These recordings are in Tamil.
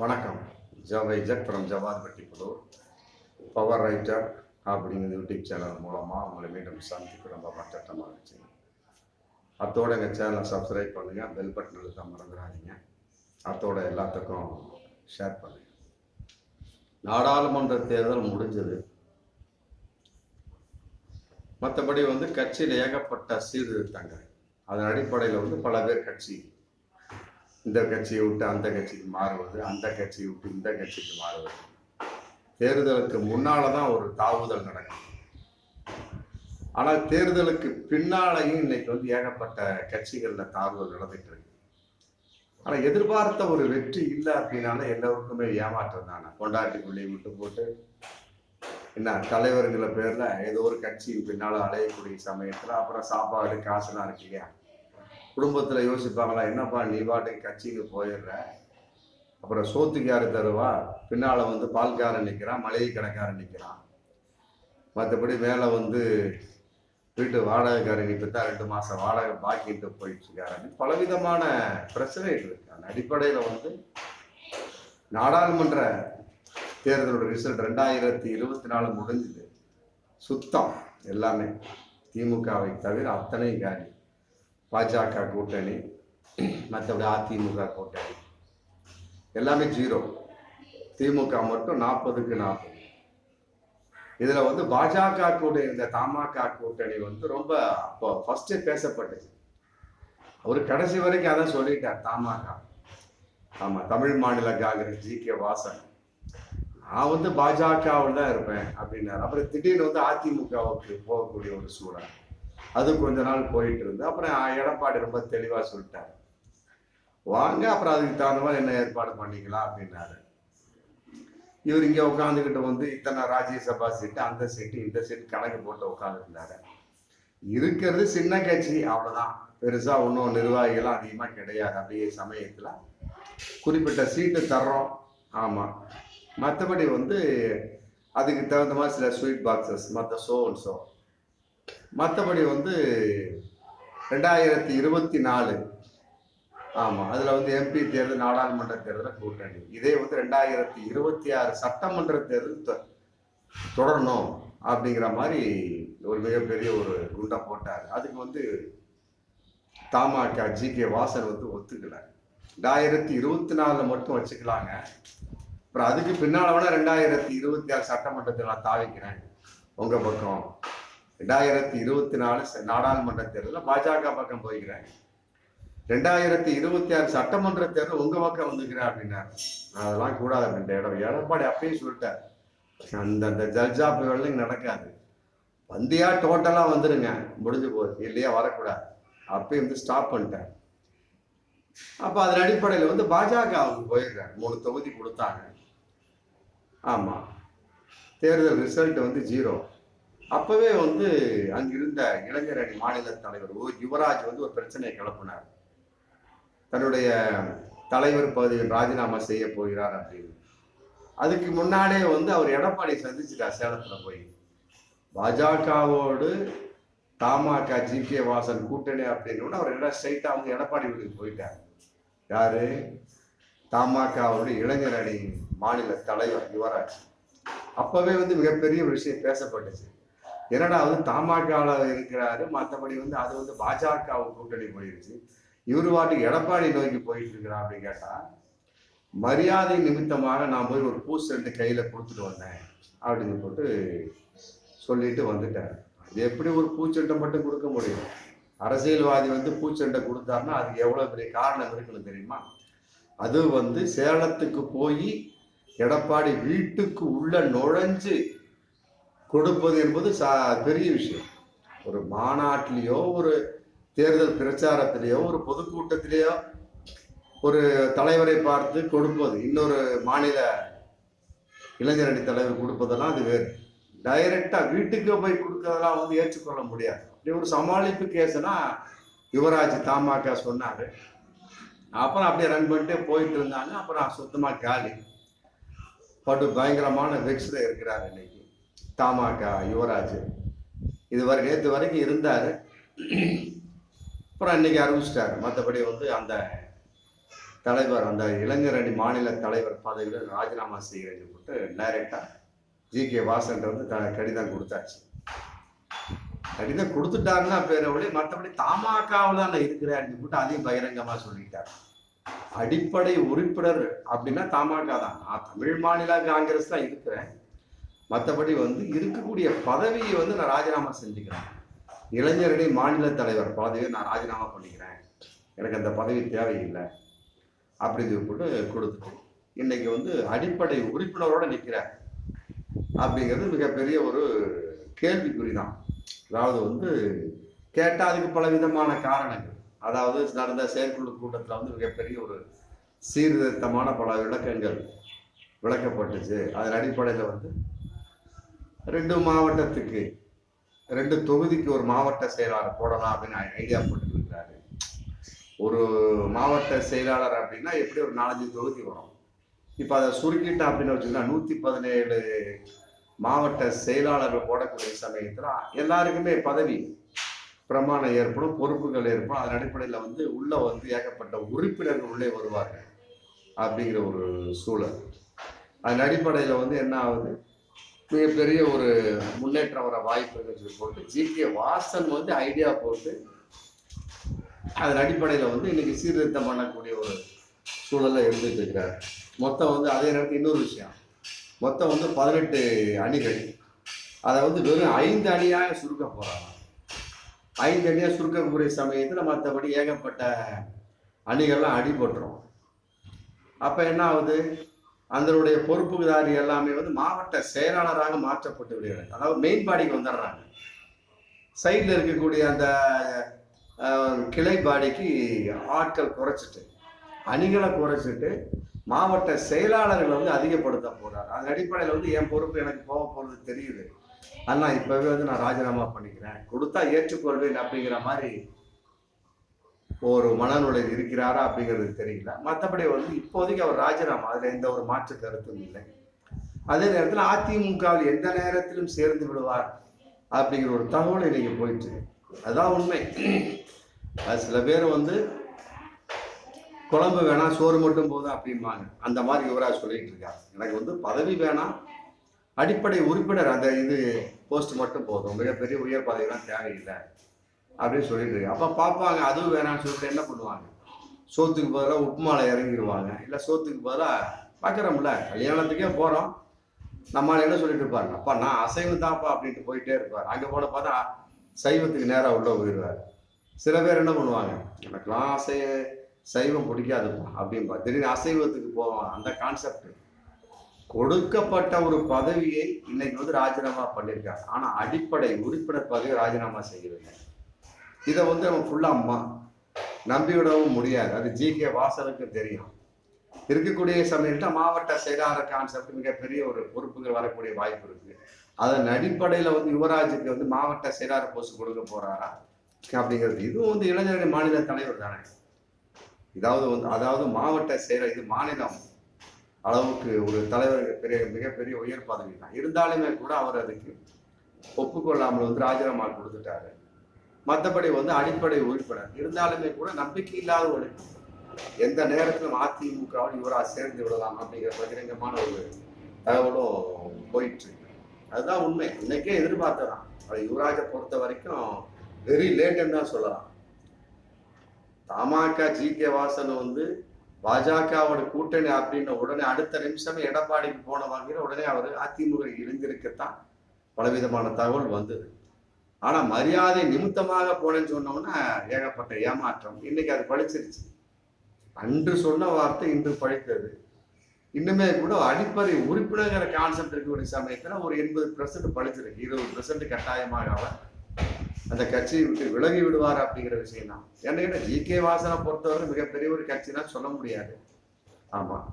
வணக்கம். ஜவை jug from Jawadhipatti Puthur. Power writer அப்படிங்கிற யூடியூப் சேனல் மூலமாக உங்களை மீண்டும் சந்திக்க ரொம்ப மட்டமாக இருந்துச்சு. அத்தோட எங்கள் சேனலை சப்ஸ்கிரைப் பண்ணுங்கள் பெல் பட்டன் அழுத்த மறந்துடாதீங்க. அத்தோட எல்லாத்துக்கும் ஷேர் பண்ணுங்கள் நாடாளுமன்ற தேர்தல் முடிஞ்சது. மற்றபடி வந்து கட்சியில் ஏகப்பட்ட சீர்திருத்தங்கள். அதன் அடிப்படையில் வந்து பல பேர் கட்சி இந்த கட்சியை விட்டு அந்த கட்சிக்கு மாறுவது அந்த கட்சியை விட்டு இந்த கட்சிக்கு மாறுவது. தேர்தலுக்கு முன்னால தான் ஒரு தாவுதல் நடக்கும் ஆனால் தேர்தலுக்கு பின்னாலையும் இன்னைக்கு வந்து ஏகப்பட்ட கட்சிகளில் தாவுதல் நடந்துட்டு இருக்கு. ஆனால் எதிர்பார்த்த ஒரு வெற்றி இல்லை அப்படின்னால எல்லோருக்குமே ஏமாற்றம் தானே. கொண்டாட்டிக்குள்ளேயே விட்டு போட்டு என்ன தலைவருங்கிற பேரில் ஏதோ ஒரு கட்சியின் பின்னால் அலையக்கூடிய சமயத்தில் அப்புறம் சாப்பாடு காசுலாம் இருக்கு இல்லையா? குடும்பத்தில் யோசிப்பாங்களா என்னப்பா நீ பாட்டுக்கு கட்சிக்கு போயிடுற? அப்புறம் சோத்துக்கு யார் தருவா? பின்னால் வந்து பால்காரன் நிற்கிறான் மளிகை கடைக்காரன் நிற்கிறான் மற்றபடி மேலே வந்து வீட்டு வாடகைக்காரன் இப்போ தான் ரெண்டு மாதம் வாடகை பாக்கிட்டு போயிட்டு பலவிதமான பிரச்சனைகள் இருக்கு. அந்த அடிப்படையில் வந்து நாடாளுமன்ற தேர்தலோட ரிசல்ட் ரெண்டாயிரத்தி இருபத்தி நாலு முடிஞ்சுது. சுத்தம் எல்லாமே. திமுகவை தவிர அத்தனை காரியம். பாஜக கூட்டணி மற்றபடி அதிமுக கூட்டணி. எல்லாமே ஜீரோ. திமுக மட்டும் நாற்பதுக்கு நாற்பது. இதில் வந்து பாஜக கூட இந்த தமாக கூட்டணி வந்து ரொம்ப அப்போ ஃபஸ்ட்டு பேசப்பட்டுச்சு அவர் கடைசி வரைக்கும் அதான் சொல்லிட்டார் தமாக. ஆமாம் தமிழ் மாநில காங்கிரஸ் ஜி கே வாசன். நான் வந்து பாஜகவில் தான் இருப்பேன் அப்படின்னாரு. அப்புறம் திடீர்னு வந்து அதிமுகவுக்கு போகக்கூடிய ஒரு சூழல். அது கொஞ்ச நாள் போயிட்டு இருந்து அப்புறம் எடப்பாடி ரொம்ப தெளிவாக சொல்லிட்டாரு. வாங்க அப்புறம் அதுக்கு தகுந்த மாதிரி என்ன ஏற்பாடு பண்ணிக்கலாம் அப்படின்னாரு. இவர் இங்கே உட்காந்துக்கிட்டு வந்து இத்தனை ராஜ்யசபா சீட்டு அந்த சீட்டு இந்த சீட்டு கணக்கு போட்டு உட்காந்துருந்தாரு இருக்கிறது சின்ன கட்சி அவ்வளோதான் பெருசாக ஒன்றும் நிர்வாகிகளும் அதிகமாக கிடையாது. அப்படியே சமயத்தில் குறிப்பிட்ட சீட்டு தர்றோம். ஆமாம் மற்றபடி வந்து அதுக்கு தகுந்த மாதிரி சில ஸ்வீட் பாக்ஸஸ் மற்ற ஷோ அண்ட் ஷோ மற்றபடி வந்து ரெண்டாயிரத்தி இருபத்தி நாலு. ஆமாம் அதில் வந்து எம்பி தேர்தல் நாடாளுமன்ற தேர்தலில் கூட்டணி. இதே வந்து ரெண்டாயிரத்தி இருபத்தி ஆறு சட்டமன்ற தேர்தல் தொ- தொடரணும் அப்படிங்கிற மாதிரி ஒரு மிகப்பெரிய ஒரு குண்டை போட்டார். அதுக்கு வந்து தமாக ஜி கே வாசன் வந்து ஒத்துக்கலை. ரெண்டாயிரத்தி இருபத்தி நாலில் மட்டும் வச்சுக்கலாங்க. அப்புறம் அதுக்கு பின்னால் வேணால் ரெண்டாயிரத்தி இருபத்தி ஆறு சட்டமன்றத்தில் நான் தாவிக்கிறேன். உங்கள் பக்கம். ரெண்டாயிரத்தி இருபத்தி நாலு ச- நாடாளுமன்ற தேர்தலில் பாஜக பக்கம் போய்கிறாங்க ரெண்டாயிரத்தி இருபத்தி ஆறு சட்டமன்ற தேர்தல் உங்க பக்கம் வந்துக்கிறேன் அப்படின்னாரு. அதெல்லாம் கூடாது அப்படின்ற இடம் எடப்பாடி அப்பயும் சொல்லிட்டார். அந்த அந்த ஜல்ஜாப்புகள் நடக்காது. வந்தியா டோட்டலாக வந்துருங்க. முடிஞ்சு போகுது. இல்லையா வரக்கூடாது. அப்பயும் வந்து ஸ்டாப் பண்ணிட்டேன் அப்போ அதன் அடிப்படையில் வந்து பாஜக அவங்க போயிருக்காரு மூணு தொகுதி கொடுத்தாங்க. ஆமாம் தேர்தல் ரிசல்ட் வந்து ஜீரோ அப்பவே வந்து அங்கிருந்த இளைஞர் அணி மாநில தலைவர் ஓ யுவராஜ் வந்து ஒரு பிரச்சனையை கிளப்பினார். தன்னுடைய தலைவர் பதவியில் ராஜினாமா செய்ய போகிறார் அப்படின்னு. அதுக்கு முன்னாலே வந்து அவர் எடப்பாடி சந்திச்சிட்டார் சேலத்துல போய். பாஜகவோடு தமாக ஜி. கே. வாசன் கூட்டணி அப்படின்னு அவர் எல்லாம் ஸ்ட்ரைட்டா வந்து எடப்பாடி வீட்டுக்கு போயிட்டார். யாரு? தமாகவோட இளைஞர் அணி மாநில தலைவர் யுவராஜ். அப்பவே வந்து மிகப்பெரிய ஒரு விஷயம் பேசப்பட்டுச்சு. என்னடா வந்து தமாகால இருக்கிறாரு மற்றபடி வந்து அது வந்து பாஜக கூட்டணி போயிருச்சு. இவர் வாட்டுக்கு எடப்பாடி நோக்கி போயிட்டு இருக்கிறான் அப்படின்னு கேட்டா மரியாதை நிமித்தமாக நான் போய் ஒரு பூஸ் ரெண்டு கையில கொடுத்துட்டு வந்தேன் அப்படின்னு போட்டு சொல்லிட்டு வந்துட்டார். அது எப்படி ஒரு பூச்செண்டை மட்டும் கொடுக்க முடியும்? அரசியல்வாதி வந்து பூச்செண்டை கொடுத்தாருன்னா அதுக்கு எவ்வளவு பெரிய காரணம் இருக்குன்னு தெரியுமா? அது வந்து சேலத்துக்கு போய் எடப்பாடி வீட்டுக்கு உள்ள நுழைஞ்சு கொடுப்பது என்பது சா- பெரிய விஷயம். ஒரு மாநாட்டிலேயோ ஒரு தேர்தல் பிரச்சாரத்திலேயோ ஒரு பொதுக்கூட்டத்திலேயோ ஒரு தலைவரை பார்த்து கொடுப்பது இன்னொரு மாநில இளைஞரணி தலைவர் கொடுப்பதெல்லாம் அது வேறு. டைரெக்டாக வீட்டுக்கு போய் கொடுக்கறதெல்லாம் வந்து ஏற்றுக்கொள்ள முடியாது. அப்படி ஒரு சமாளிப்பு கேஸ்னா யுவராஜ் தமாக சொன்னார். அப்புறம் அப்படியே ரன் பண்ணிட்டு போயிட்டு இருந்தாங்க. அப்புறம் சுத்தமாக காலி. படு பயங்கரமான வெக்ஸில் இருக்கிறார் இன்னைக்கு. தமாக யுவராஜ். இது வரை நேற்று வரைக்கும் இருந்தார். அப்புறம் இன்றைக்கி அறிவிச்சிட்டார். மற்றபடி வந்து அந்த தலைவர் அந்த இளைஞர் அணி மாநில தலைவர் பதவியில் ராஜினாமா செய்கிறேன்னு போட்டு டைரெக்டாக ஜி கே வாசன் வந்து த கடிதம் கொடுத்தாச்சு. கடிதம் கொடுத்துட்டாருன்னா பேரவழி மற்றபடி தமாகாவில் தான் நான் இருக்கிறேன் சொல்லிட்டு அதையும் பகிரங்கமாக சொல்லிட்டார். அடிப்படை உறுப்பினர் அப்படின்னா தமாக தான். நான் தமிழ் மாநில காங்கிரஸ் தான் இருக்கிறேன். மற்றபடி வந்து இருக்கக்கூடிய பதவியை வந்து நான் ராஜினாமா செஞ்சுக்கிறேன். இளைஞருடைய மாநில தலைவர் பதவியை நான் ராஜினாமா பண்ணிக்கிறேன். எனக்கு அந்த பதவி தேவையில்லை. அப்படின்னு சொல்லிட்டு கொடுத்துட்டு இன்னைக்கு வந்து அடிப்படை உறுப்பினரோட நிற்கிறேன் அப்படிங்கிறது மிகப்பெரிய ஒரு கேள்விக்குறி தான் அதாவது வந்து கேட்டால் அதுக்கு பல விதமான காரணங்கள். அதாவது நடந்த செயற்குழு கூட்டத்தில் வந்து மிகப்பெரிய ஒரு சீர்திருத்தமான பல விளக்கங்கள் விளக்கப்பட்டுச்சு. அதன் அடிப்படையில் வந்து ரெண்டு மாவட்டத்துக்கு ரெண்டு தொகுதிக்கு ஒரு மாவட்ட செயலாளர் போடலாம் அப்படின்னு ஐடியா போட்டுருக்கிறாரு ஒரு மாவட்ட செயலாளர் அப்படின்னா எப்படி ஒரு நாலஞ்சு தொகுதி வரும்? இப்போ அதை சுருக்கிட்டா அப்படின்னு வச்சுக்கோங்க நூற்றி பதினேழு மாவட்ட செயலாளர்கள் போடக்கூடிய சமயத்தில் எல்லாருக்குமே பதவி பிரமாணம் ஏற்படும் பொறுப்புகள் ஏற்படும். அதன் அடிப்படையில் வந்து உள்ளே வந்து ஏகப்பட்ட உறுப்பினர்கள் உள்ளே வருவார்கள் அப்படிங்கிற ஒரு சூழல். அதன் அடிப்படையில் வந்து என்ன ஆகுது? மிகப்பெரிய ஒரு முன்னேற்றம் வர வாய்ப்புகள் இருக்குன்னு போட்டு ஜிகே வாசன் வந்து ஐடியா போட்டு அதன் அடிப்படையில் வந்து இன்னைக்கு சீர்திருத்தம் பண்ணக்கூடிய ஒரு சூழலில் இருந்துட்டு இருக்கிறார். மொத்தம் வந்து அதே நேரத்தில் இன்னொரு விஷயம். மொத்தம் வந்து பதினெட்டு அணிகள். அதை வந்து வெறும் ஐந்து அணியாக சுருக்க போகிறாங்க ஐந்து அணியாக சுருக்கக்கூடிய சமயத்தில் மற்றபடி ஏகப்பட்ட அணிகள்லாம் அடிபட்டுரும் அப்போ என்ன ஆகுது? அதனுடைய பொறுப்புதாரி எல்லாமே வந்து மாவட்ட செயலாளராக மாற்றப்பட்டு விடுகிறார் அதாவது மெயின் பாடிக்கு வந்துடுறாங்க. சைடில் இருக்கக்கூடிய அந்த கிளை பாடிக்கு ஆட்கள் குறைச்சிட்டு அணிகளை குறைச்சிட்டு மாவட்ட செயலாளர்களை வந்து அதிகப்படுத்த போறார். அந்த அடிப்படையில் வந்து என் பொறுப்பு எனக்கு போக போகிறது தெரியுது. ஆனால் இப்போவே வந்து நான் ராஜினாமா பண்ணிக்கிறேன். கொடுத்தா ஏற்றுக்கொள்வேன் அப்படிங்கிற மாதிரி ஒரு மனநிலை இருக்கிறாரா அப்படிங்கிறது தெரியல. மற்றபடி வந்து இப்போதைக்கு அவர் ராஜினாமா அதில் எந்த ஒரு மாற்று கருத்தும் இல்லை. அதே நேரத்தில் அதிமுகவில் எந்த நேரத்திலும் சேர்ந்து விடுவார் அப்படிங்கிற ஒரு தகவல் இன்னைக்கு போயிட்டு அதுதான் உண்மை. அது சில பேர் வந்து குழம்பு வேணாம் சோறு மட்டும் போதும் அப்படிம்பாங்க. அந்த மாதிரி யுவராஜ் சொல்லிட்டு இருக்காரு. எனக்கு வந்து பதவி வேணாம் அடிப்படை உறுப்பினர் அந்த இது போஸ்ட் மட்டும் போதும். மிகப்பெரிய உயர் பதவிலாம் தேவையில்லை. அப்படின்னு சொல்லிட்டு இருக்கு. அப்போ பார்ப்பாங்க அதுவும் வேணாம்னு சொல்லிட்டு என்ன பண்ணுவாங்க? சோத்துக்கு பதிலாக உப்புமாலை இறங்கிடுவாங்க இல்லை சோத்துக்கு பதிலாக பார்க்குறோம்ல கல்யாணத்துக்கே போகிறோம் நம்மளால என்ன சொல்லிட்டு இருப்பாரு? அப்பா நான் அசைவம் தான்ப்பா அப்படின்ட்டு போயிட்டே இருப்பார். அங்கே போன பார்த்தா சைவத்துக்கு நேராக உள்ள போயிடுவார் சில பேர் என்ன பண்ணுவாங்க? எனக்குலாம் அசை சைவம் பிடிக்காதுப்பா அப்படின்பா திடீர்னு அசைவத்துக்கு போவான். அந்த கான்செப்ட் கொடுக்கப்பட்ட ஒரு பதவியை இன்னைக்கு வந்து ராஜினாமா பண்ணியிருக்காங்க ஆனால் அடிப்படை உறுப்பினர் பதவி ராஜினாமா செய்யவில்லை. இதை வந்து அவன் ஃபுல்லாக அம்மா. நம்பிவிடவும் முடியாது. அது ஜி கே வாசலுக்கு தெரியும். இருக்கக்கூடிய சமயத்தில் மாவட்ட செயலாளர் கான்செப்ட் மிகப்பெரிய ஒரு பொறுப்புகள் வரக்கூடிய வாய்ப்பு இருக்குது அதன் அடிப்படையில் வந்து யுவராஜுக்கு வந்து மாவட்ட செயலாளர் போஸ்ட் கொடுக்க போறாரா? அப்படிங்கிறது. இதுவும் வந்து இளைஞர்கள் மாநில தலைவர் தானே. இதாவது வந்து அதாவது மாவட்ட செயலர் இது மாநிலம் அளவுக்கு ஒரு தலைவர் பெரிய மிகப்பெரிய உயர் பதவி தான். இருந்தாலுமே கூட அவர் அதுக்கு ஒப்புக்கொள்ளாமல் வந்து ராஜினாமா கொடுத்துட்டாரு. மற்றபடி வந்து அடிப்படை உறுப்பினர். இருந்தாலுமே கூட நம்பிக்கை இல்லாத ஒரு எந்த நேரத்திலும் அதிமுகவில் இவராக சேர்ந்து விடலாம் அப்படிங்கிற பகிரங்கமான ஒரு தகவலும் போயிட்டு இருக்கு. அதுதான் உண்மை. இன்னைக்கே எதிர்பார்த்ததான். யுவராஜை பொறுத்த வரைக்கும் வெரி லேட்டுன்னு தான் சொல்லலாம். தமாக ஜி கே வாசன் வந்து பாஜகவோட கூட்டணி அப்படின்ன உடனே அடுத்த நிமிஷமே எடப்பாடிக்கு போன வாங்கிற உடனே அவர் அதிமுக இருந்திருக்கத்தான் பலவிதமான தகவல் வந்தது. ஆனா மரியாதை நிமித்தமாக போனேன்னு சொன்னோம்னா ஏகப்பட்ட ஏமாற்றம். இன்னைக்கு அது பழிச்சிருச்சு. அன்று சொன்ன வார்த்தை இன்று பழித்தது. இன்னுமே கூட அடிப்படை உறுப்பினர்கிற கான்செப்ட் இருக்கக்கூடிய சமயத்துல ஒரு எண்பது பெர்சன்ட் பழிச்சிருக்கு. இருபது பெர்சன்ட் கட்டாயமாக அவர் அந்த கட்சியை விட்டு விலகி விடுவார் அப்படிங்கிற விஷயம் தான். ஏன்னா ஜி. கே. வாசனை பொறுத்தவரை மிகப்பெரிய ஒரு கட்சினா சொல்ல முடியாது. ஆமா.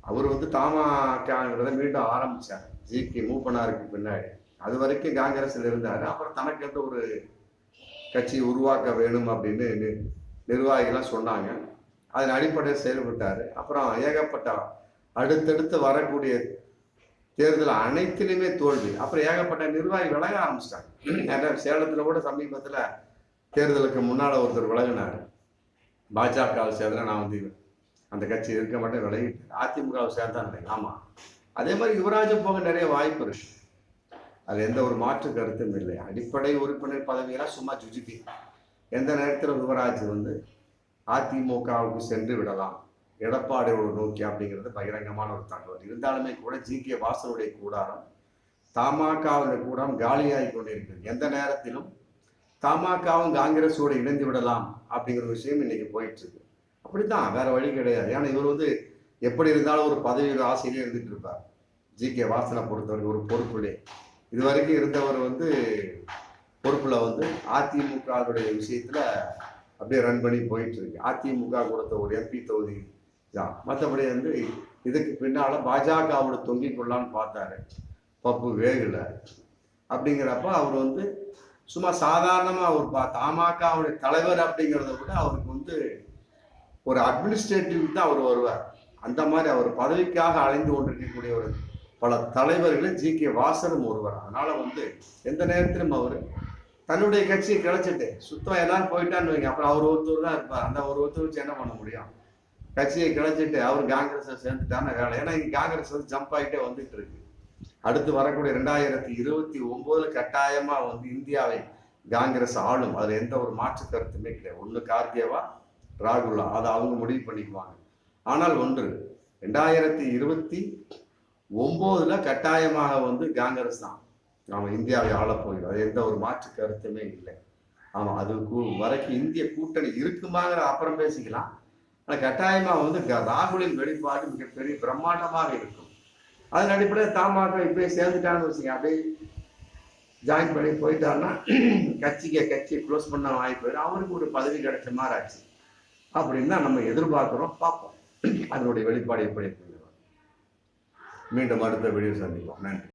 அவர் வந்து தாமாங்கிறத மீண்டும் ஆரம்பிச்சார். ஜி. கே. மூப்பனாருக்கு பின்னாடி. அது வரைக்கும் காங்கிரஸ்ல இருந்தாரு. அப்புறம் தனக்கு எந்த ஒரு கட்சி உருவாக்க வேணும் அப்படின்னு நிர்வாகிகள்லாம் சொன்னாங்க. அதன் அடிப்படையில் செயல்பட்டாரு. அப்புறம் ஏகப்பட்ட அடுத்தடுத்து வரக்கூடிய தேர்தல் அனைத்திலுமே தோல்வி. அப்புறம் ஏகப்பட்ட நிர்வாகி விலக ஆரம்பிச்சிட்டாங்க. ஏன்னா சேலத்துல கூட சமீபத்துல தேர்தலுக்கு முன்னால ஒருத்தர் விலகினார். பாஜக சேர்ந்தா நான் வந்து அந்த கட்சி இருக்க மட்டும் விலகிட்டேன் அதிமுகவை சேர்ந்தா ஆமாம் அதே மாதிரி யுவராஜும் போக நிறைய வாய்ப்பு இருக்கு. அது எந்த ஒரு மாற்று கருத்தும் இல்லை. அடிப்படை உறுப்பினர் பதவியெல்லாம் சும்மா ஜுஜிபி எந்த நேரத்தில் யுவராஜ் வந்து அதிமுகவுக்கு சென்று விடலாம்? எடப்பாடியோட நோக்கி அப்படிங்கிறது பகிரங்கமான ஒரு தகவல். இருந்தாலுமே கூட ஜி. கே. வாசனுடைய கூடாரம் தமாகவுடைய கூடாரம் காலியாகி கொண்டிருக்கிறது. எந்த நேரத்திலும் தமாகவும் காங்கிரஸோடு இணைந்து விடலாம் அப்படிங்கிற விஷயம் இன்னைக்கு போயிட்டு இருக்கு அப்படித்தான் வேற வழி கிடையாது. ஏன்னா இவர் வந்து எப்படி இருந்தாலும் ஒரு பதவியோட ஆசையிலே இருந்துட்டு இருப்பார். ஜி. கே. வாசனை பொறுத்தவரைக்கும் ஒரு பொறுப்புலே இது வரைக்கும் இருந்தவர் வந்து பொறுப்பில் வந்து அதிமுகவுடைய விஷயத்தில் அப்படியே ரன் பண்ணி போயிட்டு இருக்கு அதிமுக கொடுத்த ஒரு எம்பி தொகுதி தான். மற்றபடி வந்து இதுக்கு பின்னால் பாஜக அவரை தொங்கிக் கொள்ளான்னு பார்த்தாரு. பப்பு வேகல. அப்படிங்கிறப்ப அவர் வந்து சும்மா சாதாரணமாக அவர் பா தமாகவுடைய தலைவர் அப்படிங்கிறத விட அவருக்கு வந்து ஒரு அட்மினிஸ்ட்ரேட்டிவ் தான் அவர் வருவார். அந்த மாதிரி அவர் பதவிக்காக அலைந்து கொண்டிருக்கக்கூடிய ஒரு பல தலைவர்கள் ஜி கே வாசனும் ஒருவர். அதனால வந்து எந்த நேரத்திலும் அவர் தன்னுடைய கட்சியை கிளச்சிட்டு சுத்தம் எல்லாரும் போயிட்டான்னு வைங்க. அப்புறம் அவர் ஒருத்தர் தான் இருப்பார். அந்த ஒரு ஒருத்தர் வச்சு என்ன பண்ண முடியும்? கட்சியை கிளச்சிட்டு அவர் காங்கிரஸை சேர்ந்துட்டான வேலை ஏன்னா இங்கே காங்கிரஸ் வந்து ஜம்ப் ஆகிட்டே வந்துட்டு இருக்கு. அடுத்து வரக்கூடிய ரெண்டாயிரத்தி இருபத்தி ஒன்பதுல கட்டாயமா வந்து இந்தியாவை காங்கிரஸ் ஆளும். அதுல எந்த ஒரு மாற்று கருத்துமே கிடையாது. ஒன்று கார்கேவா ராகுலா. அதை அவங்க முடிவு பண்ணிக்குவாங்க. ஆனால் ஒன்று ரெண்டாயிரத்தி இருபத்தி ஒம்போதுல கட்டாயமாக வந்து காங்கிரஸ் தான். ஆமா இந்தியாவை ஆள போகிறோம் அது எந்த ஒரு மாற்று கருத்துமே இல்லை. ஆமா அது கூ- வரைக்கும் இந்திய கூட்டணி இருக்குமாங்கிற அப்புறம் பேசிக்கலாம். ஆனா கட்டாயமா வந்து ராகுலின் வெளிப்பாடு மிகப்பெரிய பிரம்மாண்டமாக இருக்கும். அதன் அடிப்படையில் தாமாக இப்படியே சேர்ந்துட்டான்னு வச்சுங்க அப்படியே ஜாயின் பண்ணி போயிட்டாருன்னா கட்சிக்கு கட்சியை க்ளோஸ் பண்ண வாய்ப்பு அவருக்கு ஒரு பதவி கிடைச்ச மாதிரி ஆச்சு. அப்படின்னு தான் நம்ம எதிர்பார்க்குறோம் பார்ப்போம். அதனுடைய வெளிப்பாடு எப்படி இருக்கும் மீண்டும் அடுத்த வீடியோ சந்திப்போம். நன்றி.